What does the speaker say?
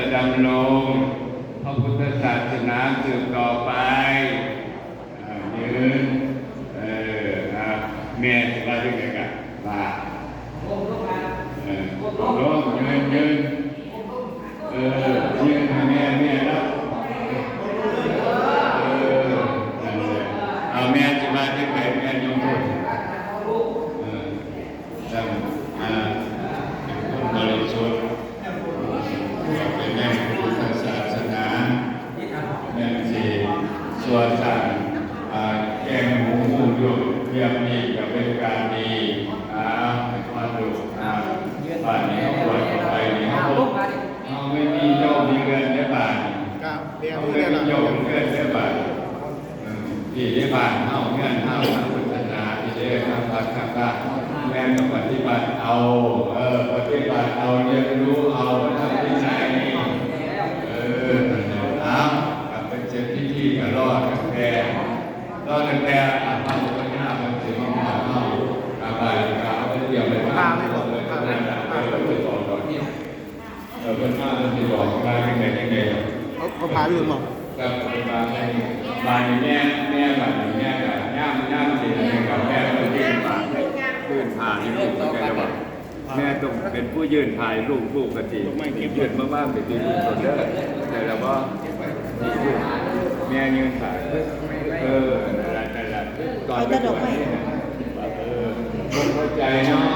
อดำรงพระพุทธศาสนาสืบต่อไปยืนเออครับแม่จะว่าด้วยกันว่าเออร้องยืนยืนเออยืนให้แม่แม่แล้วเออนั่นะเอาแม่จะว่าด้วยกันแม่ยกมือ เอ่อจำอ่าเป็นคนบริสุทธิ์ เป็นแม่พุทธศาสนาแม่สีส่วนสั่งแกงหมูหมูยุกเรียบนี้ก็เป็นการดีอาให้ความดูอาบ้านนี้เขาปล่อยออกไปนี่เขาบอกเขาไม่มีโยมมีเงินได้บ้านเรียนเขาไม่เงมีโยมเงินได้บ้านที่ได้บ้านเขาเงินเขาพุทธศาสนาที่ได้ทำพัฒนาการแม่ก็ปฏิบัติเอาเออปฏิบัติเอาเรียนรู้เอาทำที่ไหนเออเอากลับไปเจอที่ที่ก็รอดกันแพ รอดกันแพรอ่าบ้าไปหน้ามันถึงห้องน้ำเข้าอาบายกาเอาไปเตรียมไปบ้านไม่หมดเลยก็ได้ไปแล้วไปบอกก่อนเออเพื่อนมาเพื่อนที่บอกว่ายังไงยังไงเขาเขาพาไปถึงหมอก็บานบานแม่แม่บานแม่กับย่ามย่ามสิแม่กับแม่ต้องยื่นผ่านยื่นผ่านให้ลูกเข้าใจหรือเปล่าแม่ต้องเป็นผู้ยื่นผ่านลูกลูกกติยื่นมาบ้างไปตีลูกคนเด้อแต่แล้วก็แม่ยื่นผ่านเออนั่นแหละนั่นแหละ ตอนไปตรวจนี่เออผมเข้าใจเนาะ